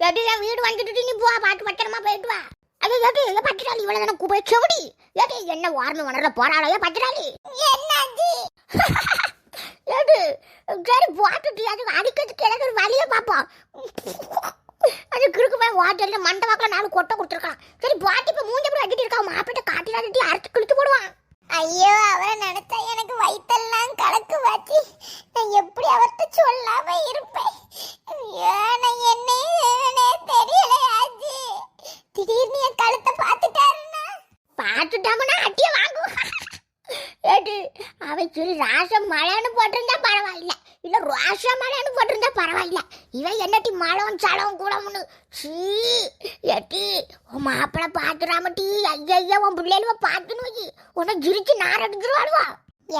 எப்படி வீடு வந்துட்டு நீ போ பாட்டு பத்திரமா போயிட்டு வா. அது எடி எங்க பத்திராளி? இவ்வளவு தானே கூப்பிட செவடி? எடி என்ன வார்னு உணர்ற போறாளோ பத்திராளி? என்னாச்சு எடு சரி போட்டுட்டு அது அடிக்கிறதுக்கு எனக்கு ஒரு வழியை பார்ப்போம். அது கிறுக்கு போய் வாட்டர்ல மண்டை வாக்கில் நாலு கொட்டை கொடுத்துருக்கான் சரி பாட்டி இப்போ மூஞ்ச அடிக்கிட்டு அடிட்டு இருக்கா மாப்பிட்ட காட்டிலாட்டி அரைச்சி கிழித்து போடுவான். ஐயோ அவரை நினைச்சா எனக்கு வயிற்றெல்லாம் கலக்கு வாச்சி நான் எப்படி அவர்கிட்ட சொல்லாம இருப்பேன்? ஐயோ, தெரியல தெரியலையாச்சு. திடீர்னு என் கழுத்தை பார்த்துட்டாருன்னா? பார்த்துட்டாமனா அட்டிய வாங்குவா ஏடி அவன் சொல்லி ராசம் மழைன்னு போட்டிருந்தா பரவாயில்ல. இல்ல ரோஷா மலைன்னு போட்டிருந்தா பரவாயில்ல. இவன் என்னட்டி மழம் சளம் குளம்னு சீ ஏட்டி உன் மாப்பிள பாத்துறாமட்டி ஐயா உன் பிள்ளைகளுவ பார்த்துன்னு உன்னை ஜிரிச்சு நார் அடிச்சிருவாடுவா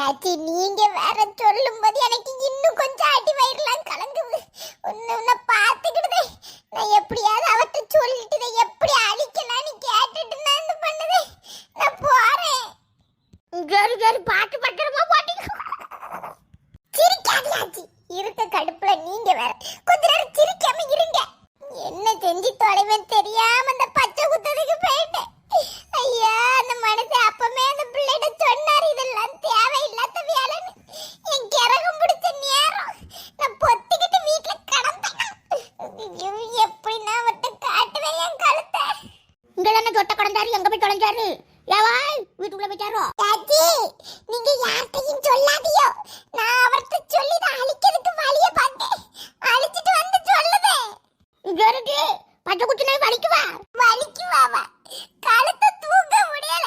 ஏச்சி நீங்க வேற சொல்லும் போது எனக்கு இன்னும் கொஞ்சம் அடி வயிறுலாம் கலங்குது உன்னை உன்னை பார்த்துக்கிட்டதே நான் எப்படியாவது அவர்கிட்ட சொல்லிட்டு இதை எப்படி அழிக்கலாம்னு கேட்டுட்டு நான் இது பண்ணதே நான் போறேன் சரி சரி பாட்டு பத்திரமா பாட்டிங்க சிரிக்காதியாச்சி இருக்க கடுப்புல நீங்க வேற கொஞ்ச நேரம் சிரிக்காம இருங்க என்ன செஞ்சு தொலைவேன் தெரியாம அந்த பச்சை குத்ததுக்கு போயிட்டேன் ஐயா அந்த மனுஷன் அப்பமே அந்த பிள்ளைகிட்ட சொன்னாரு இதெல்லாம் தேவையில்லாத வேலைன்னு என் கிரகம் பிடிச்ச நேரம் நான் பொத்திக்கிட்டு வீட்டுல கடந்தேன் ஐயோ, எப்படி நான் அவர்கிட்ட காட்டுவேன் என் கழுத்தை இங்க என்ன சொட்ட கடந்தாரு எங்க போய் தொலைஞ்சாரு ஏவாய் வீட்டுக்குள்ள போயிட்டாரோ தாச்சி நீங்க யார்கிட்டயும் சொல்லாதியோ. நான் அவர்கிட்ட சொல்லி தான் அழிக்கிறதுக்கு வழிய பார்த்தேன். அழிச்சிட்டு வந்து சொல்லுதேன் இங்க இருக்கு. பச்சை குச்சினை வலிக்குவா வலிக்குவாவா கழுத்தை தூக்க முடியல.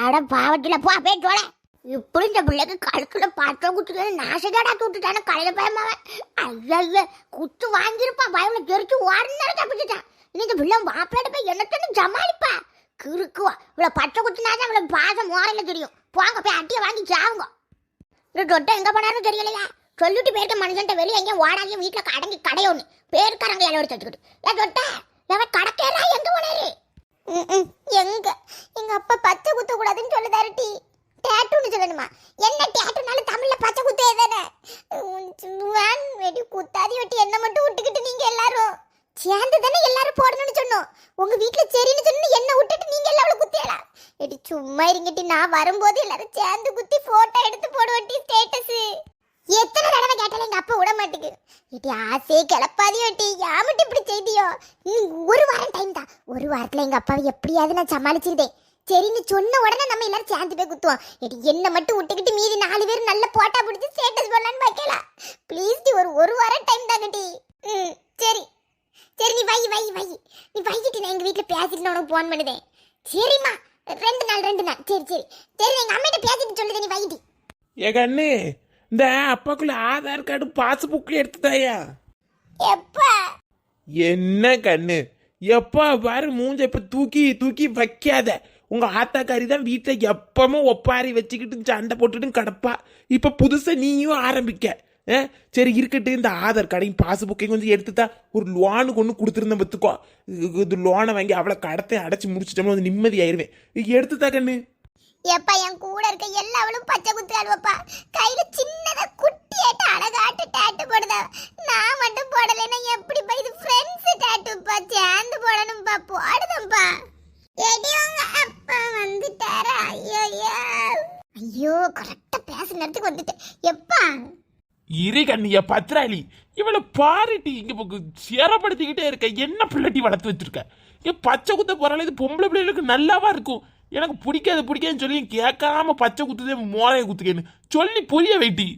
அட பாவத்துல போ போய் சொல்ல இப்படி இந்த பிள்ளைக்கு கழுத்துல பச்சை குத்துக்கு நாசகடா தூட்டுட்டான கலையில பயமாவன் ஐயா குத்து வாங்கியிருப்பான் பயவுல தெரிச்சு ஓடுனாரு தப்பிச்சுட்டான். இனி இந்த பிள்ளை மாப்பிள்ளை போய் என்னத்தன்னு ஜமாளிப்பா கிறுக்குவா. இவ்வளோ பச்சை குத்துனாதான் இவ்வளோ பாசம் ஓரையில் தெரியும். போங்க போய் அட்டியை வாங்கி சாவுங்க. இந்த தொட்டை எங்க போனாலும் தெரியலையா. சொல்லிட்டு போயிருக்க மனுஷன்ட்ட வெளியே எங்கேயும் ஓடாதையும் வீட்டில் அடங்கி கடை ஒன்று பேருக்காரங்க எல்லாம் எடுத்து வச்சுக்கிட்டு. ஏன் தொட்டை எவன் கடக்கையெல்லாம் எங்கே போனாரு? எங்க? எங்க அப்பா பச்சை குத்த கூடாதுன்னு சொல்லுதாரு டேட்டுன்னு சொல்லணுமா? என்ன டேட்டுனாலும் தமிழ்ல பச்சை குத்தே தானே? வேன் வெடி குத்தாதி வெட்டி என்ன மட்டும் விட்டுக்கிட்டு நீங்க எல்லாரும். சேர்ந்து தானே எல்லாரும் போடணும்னு சொன்னோம். உங்க வீட்டுல சரின்னு சொன்னு என்ன விட்டுட்டு நீங்க எல்லாம் அவளை குத்தியலாம் எடி சும்மா இருங்கட்டி நான் வரும்போது எல்லாரும் சேர்ந்து குத்தி போட்டோ எடுத்து போடுவட்டி ஸ்டேட்டஸ் எத்தனை தடவை கேட்டாலும் எங்க அப்பா விட மாட்டேங்குது. இட்டி ஆசையே கிளப்பாதி டி யாமட்டு இப்படி செய்தியோ? நீ ஒரு வாரம் டைம் தான். ஒரு வாரத்துல எங்க அப்பாவை எப்படியாவது நான் சமாளிச்சிருந்தேன் சரின்னு சொன்ன உடனே நம்ம எல்லாரும் சேர்ந்து போய் குத்துவோம். எடி என்ன மட்டும் விட்டுக்கிட்டு மீதி நாலு பேர் நல்ல போட்டா பிடிச்சி ஸ்டேட்டஸ் போடலான்னு வைக்கலாம் ப்ளீஸ் டி ஒரு ஒரு வாரம் டைம் தாங்க டி. ம் சரி. சரி நீ வை வை வை. நீ வைக்கிட்டு நான் எங்க வீட்ல பேசிட்டு நான் உனக்கு ஃபோன் பண்ணுதேன். சரிம்மா ரெண்டு நாள் ரெண்டு நாள். சரி சரி. சரி எங்க அம்மிட்ட பேசிட்டு சொல்லுது நீ வைக்கிட்டு ஏ கண்ணு இந்த அப்பாக்குள்ள ஆதார் கார்டு பாஸ்புக் எடுத்துதாயா எப்பா? என்ன கண்ணு? எப்பா பாரு மூஞ்ச இப்ப தூக்கி தூக்கி வைக்காத. உங்கள் ஆத்தாக்காரி தான் வீட்டில் எப்பவும் ஒப்பாரி வச்சுக்கிட்டு சண்டை போட்டுட்டு கிடப்பா. இப்போ புதுசாக நீயும் ஆரம்பிக்க. சரி இருக்கட்டும். இந்த ஆதார் கார்டையும் பாஸ்புக்கையும் கொஞ்சம் எடுத்துட்டா ஒரு லோனுக்கு ஒன்று கொடுத்துருந்தேன் பத்துக்கோ இது லோனை வாங்கி அவளை கடத்தை அடைச்சி முடிச்சிட்டோம்னா வந்து நிம்மதி ஆயிருவேன் எடுத்துட்டா கண்ணு. எப்பா என் கூட இருக்க எல்லாவளும் பச்சை குத்து அழுவப்பா கையில சின்னதா குட்டியாட்ட அழகாட்டு டேட்டு போடுதா. நான் மட்டும் போடலைன்னா எப்படிப்பா இது ஃப்ரெண்ட்ஸ் டேட்டுப்பா சேர்ந்து போடணும்பா போடுதம்பா எடி உங்க அப்பா வந்துட்டாரா ஐயோ ஐயோ கரெக்டா பேச நேரத்துக்கு வந்துட்டேன் எப்பா இரு கண்ணிய பத்ராளி இவளை பாருட்டி இங்க பக்கு சேரப்படுத்திக்கிட்டே இருக்க. என்ன பிள்ளைட்டி வளர்த்து வச்சிருக்க? ஏன் பச்சை குத்த போறால இது பொம்பளை பிள்ளைகளுக்கு நல்லாவா இருக்கும்? எனக்கு பிடிக்காது பிடிக்காதுன்னு சொல்லி கேட்காம பச்சை குத்துதே மோரைய குத்துக்கேன்னு சொல்லி புரிய வைட்டி.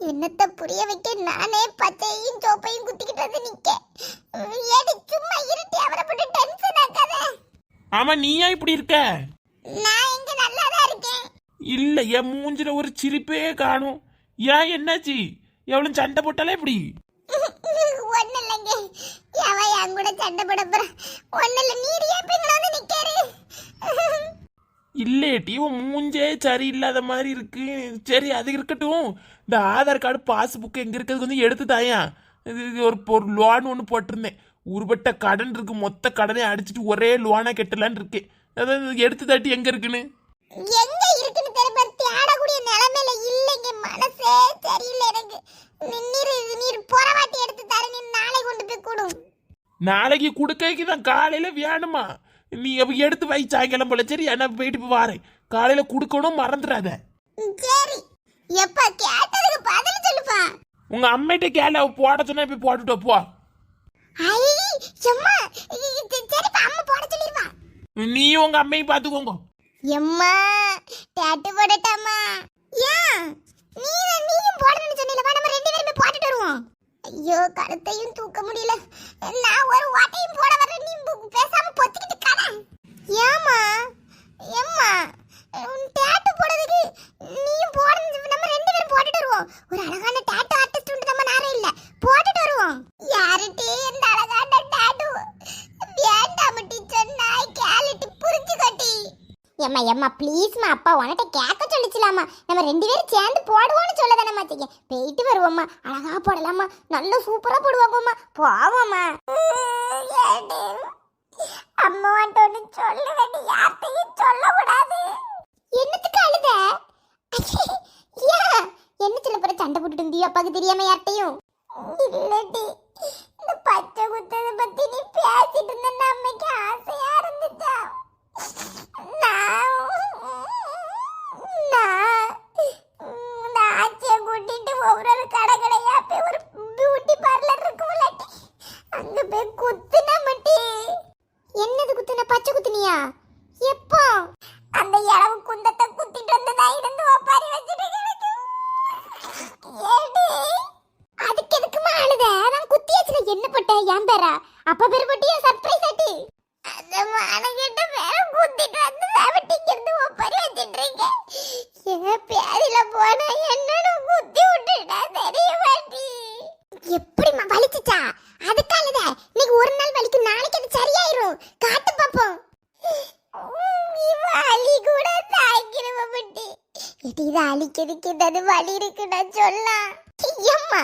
என்னத்த புரிய வைக்க? நானே பச்சையும் சோப்பையும் குத்திக்கிட்டு வந்து நிக்க ஏடி சும்மா இருட்டி அவரை போட்டு டென்ஷன் ஆக்காத ஆமா நீயா இப்படி இருக்க? நான் இங்க நல்லா தான் இருக்கேன். இல்ல என் மூஞ்சில ஒரு சிரிப்பே காணும். ஏன் என்னாச்சு? எவ்வளவு சண்டை போட்டாலே இப்படி? ஒண்ணு இல்லைங்க எவ என் கூட சண்டை போட போற? ஒண்ணு இல்ல நீர் ஏன் பின்னால வந்து நிக்காரு இல்லேட்டி உன் மூஞ்சே சரியில்லாத மாதிரி இருக்கு. சரி அது இருக்கட்டும். இந்த ஆதார் கார்டு பாஸ்புக் எங்க இருக்கிறது கொஞ்சம் எடுத்து தாயா இது ஒரு ஒரு லோன் ஒன்று போட்டிருந்தேன். உருப்பட்ட கடன் இருக்கு. மொத்த கடனை அடிச்சிட்டு ஒரே லோனா கட்டலான்னு இருக்கேன் அதாவது எடுத்து தாட்டி எங்க இருக்குன்னு? எங்க இருக்குன்னு தெரியுமா சரியில்லை எனக்கு. நீர் நீர் போற நாளைக்கு குடுக்கைக்கு தான் காலையில வேணுமா? நீ எடுத்து வை சாயங்காலம் போல. சரி நான் போயிட்டு வாரேன். காலையில குடுக்கணும் மறந்துடாத. சரி. எப்பா கேட்டதுக்கு பதில் சொல்லுப்பா. உங்க அம்மிட்ட கேள போட சொன்னா இப்ப போட்டுட்டு போ. நீயும் உங்க அம்மையும் பாத்துக்கோங்க. எம்மா டாட்டு போடட்டாமா ஏன் நீ நீயும் போடணும்னு சொன்னீல வா நம்ம ரெண்டு பேரும் போட்டுட்டு வருவோம். ஐயோ கழுத்தையும் தூக்க முடியல. நான் ஒரு வாட்டையும் போட வர நீ பேசாம பொத்திக்கிட்டு கடை ஏமா எம்மா உன் டேட்டு போடுறதுக்கு நீயும் போடணும் நம்ம ரெண்டு பேரும் போட்டுட்டு வருவோம். ஒரு அழகான டேட்டு ஆர்டிஸ்ட் உண்டு நம்ம நேரம் இல்ல. போட்டுட்டு வருவோம். யாருட்டே இந்த அழகான டாட்டு வேண்டாம் டீச்சர் நான் கேலிட்டு புரிஞ்சு கட்டி ஏம்மா ஏம்மா ப்ளீஸ்மா அப்பா உனட்ட கே போடலாமா? நம்ம ரெண்டு பேரும் சேர்ந்து போடுவோம்னு சொல்ல தானே மாத்தீங்க போயிட்டு வருவோம்மா. அழகா போடலாமா? நல்ல சூப்பரா போடுவாங்கம்மா. போவோம்மா. அம்மா வந்துட்டு சொல்ல வேண்டிய யார்கிட்டையும் சொல்லக்கூடாது. என்னத்துக்கு அழுத? ஏன் என்ன சொல்ல போற? சண்டை போட்டுட்டு இருந்தியோ? அப்பாக்கு தெரியாம இல்லடி. இந்த பச்சை குத்ததை பத்தி நீ பேசிட்டு இருந்த அம்மைக்கு ஆசையா இருந்துச்சா நான் நான் இந்த ஆச்சியை கூட்டிட்டு ஒவ்வொரு கடை கடையா போய் ஒரு பியூட்டி பார்லர் இருக்கும்லாட்டி அங்க போய் குத்துன மட்டி என்னது குத்துன பச்சை குத்துனியா எப்போ அந்த இளவு குந்தத்தை குத்திட்டு வந்ததா இருந்து ஒப்பாரி வச்சுட்டு கிடக்கு ஏடி அதுக்கு எதுக்குமா அழுத நான் குத்தியாச்சுல என்ன பட்ட ஏன் பேரா அப்ப பேர் சர்ப்ரைஸ் ஆட்டி. அந்த மானகிட்ட பேர குத்திட்டு வந்து சாப்பிட்டிங்கிறது ஒப்பரி வச்சுட்டு என் பேரில போனா என்னன்னு குத்தி விட்டுட்டா தெரிய மாட்டி எப்படிமா வலிச்சுச்சா? அதுக்காலத இன்னைக்கு ஒரு நாள் வலிக்கும் நாளைக்கு அது சரியாயிரும். காத்து பாப்போம். வலி கூட தாய்க்கிறவ பட்டி இது இது அழிக்கிறதுக்கு ஏதாவது வலி இருக்குன்னா சொல்லலாம். ஐயம்மா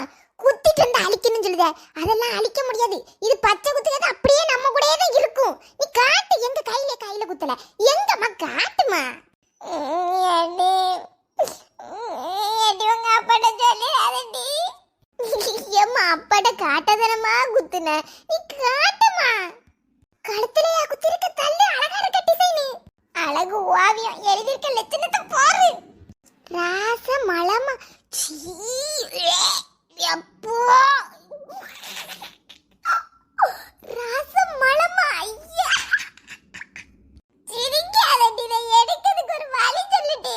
குத்திட்டு வந்து அழிக்கணும்னு சொல்லுதே? அதெல்லாம் அழிக்க முடியாது. இது பச்சை குத்துறது அப்படியே நம்ம கூடயே தான் இருக்கும். நீ காட்டு எங்க கையில கையில குத்தல? எங்கம்மா காட்டுமா? ஏம்மா அப்பாட்ட காட்டாதனமா குத்துன? நீ காட்டுமா? கழுத்துலயா குத்திருக்க? தள்ளு அழகா இருக்க டிசைனு அழகு ஓவியம் எழுதியிருக்க லட்சணத்தை பாரு ராச மலமா சீ ஏ, எப்போ ராச மலமா ஐயா சிரிக்காதடி இதை எடுக்கிறதுக்கு ஒரு வழி சொல்லுடி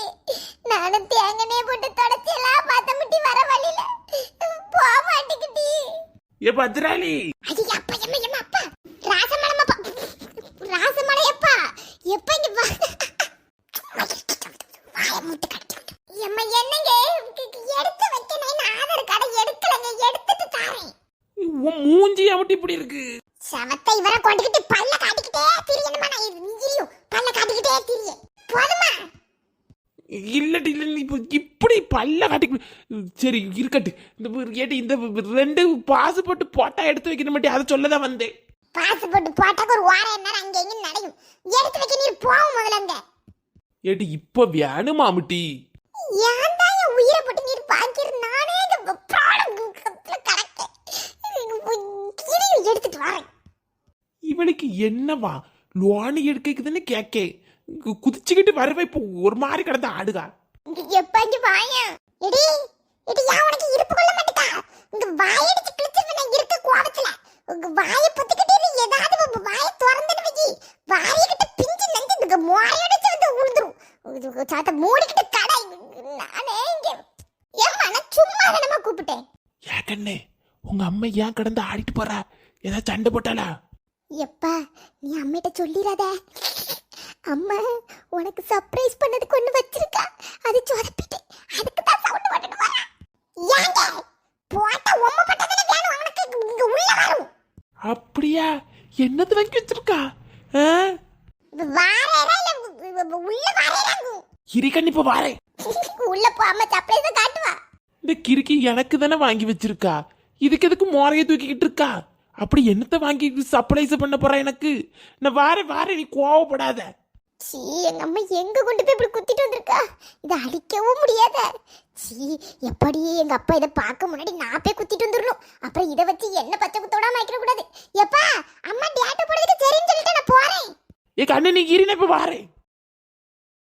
நானும் தேங்கனே போட்டு தொடச்செல்லாம் பத்தமிட்டி வர வழியில போக மாட்டேங்கிட்டி ஏ பத்ராளி அது அப்பா எம்மா எம்மா அப்பா. ராசமலம் அப்பா ராசமலையப்பா. எப்ப இங்க வா. வாய மூட்டு கட்டி எம்மா என்னங்க? எடுத்து வைக்கணும். நான் ஆதார் கார்டை எடுக்கலங்க. எடுத்துட்டு தாரேன். உன் மூஞ்சி அவட்டி இப்படி இருக்கு. சவத்தை இவரை கொண்டுகிட்டு பல்ல காட்டிக்கிட்டே திரியணுமா? நான் இது நீயும் பல்ல காட்டிக்கிட்டே திரிய. போதுமா? இல்லடி இல்ல இப்ப இப்படி பல்ல காட்டி சரி இருக்கட்டு. இந்த ஏடி இந்த ரெண்டு பாசுபோட்டு போட்டா எடுத்து வைக்கணும் மாட்டே அதை சொல்லதான் வந்தேன். பாஸ்போர்ட் போட்டாக்க ஒரு வாரம் நேரம் அங்க எங்க நடக்கும். எடுத்து வைக்க நீர் போகும் முதல்ல அங்க. ஏடி இப்ப வேணுமா முட்டி ஏன் தான் என் உயிரை போட்டு நீர் பாக்கிற நானே இந்த பிராணம் கிளியை எடுத்துட்டு வரேன். இவளுக்கு என்னவா? லோனு எடுக்கக்குதுன்னு கேக்கே கு- குதிச்சுக்கிட்டு வரவே இப்போ ஒரு மாதிரி கிடந்து ஆடுகா. இங்க எப்ப இங்க வாயா? எடி எடி யா உனக்கு இருப்பு கொள்ள மாட்டேக்கா. இங்க வாயடிச்சு கிழிச்சிருவேன் நான் இருக்க கோவத்துல. உங்க வாயை பொத்திக்கிட்டே நீ ஏதாவது வாயை திறந்துட்டு வைக்கி வாயக்கிட்ட பிஞ்சு நஞ்சு இந்த மோரையடிச்சு வந்து உழுந்துரும். சாத்த மூடிக்கிட்டு கடை. நானே இங்க ஏம்மா நான் சும்மா தானமா கூப்பிட்டேன்? ஏன் கண்ணே உங்க அம்மா ஏன் கிடந்து ஆடிட்டு போறா? ஏதாவது சண்டை போட்டாளா? எப்பா நீ அம்மிட்ட சொல்லிடாத அம்மா உனக்கு சர்ப்ரைஸ் பண்ணதுக்கு ஒண்ணு வச்சிருக்கா அது சொதப்பிட்டேன் அதுக்கு தான் சவுண்ட் போட்டுட்டு வரேன் ஏங்க போட்ட உம்ம பட்டதானே வேணும். அவனுக்கு இங்க உள்ள வரும். அப்படியா? என்னது வாங்கி வச்சிருக்கா? இல்ல உள்ள வாரேராங்க இரு கண்ணு இப்ப வாரேன் உள்ள போகாம சர்ப்ரைஸ் காட்டுவா. இந்த கிறுக்கி எனக்கு தானே வாங்கி வச்சிருக்கா? இதுக்கு எதுக்கு மோரைய தூக்கிக்கிட்டு இருக்கா? அப்படி என்னத்த வாங்கி சர்ப்ரைஸ் பண்ண போறா எனக்கு? நான் வாரேன் வாரேன் நீ கோவப்படாத. சீ எங்கள் அம்மா எங்க கொண்டு போய் இப்படி குத்திட்டு வந்திருக்கா? இதை அடிக்கவும் முடியாத. சீ எப்படி எங்கள் அப்பா இதை பார்க்க முன்னாடி நான் போய் குத்திட்டு வந்துடணும் அப்புறம் இதை வச்சு என்ன பச்சை குத்தோட மாய்க்கிற எப்பா அம்மா டேட்டு போடுறதுக்கு சரின்னு சொல்லிட்டு நான் போறேன். ஏ கண்ணு நீ இருந்தே இப்போ வாரேன்.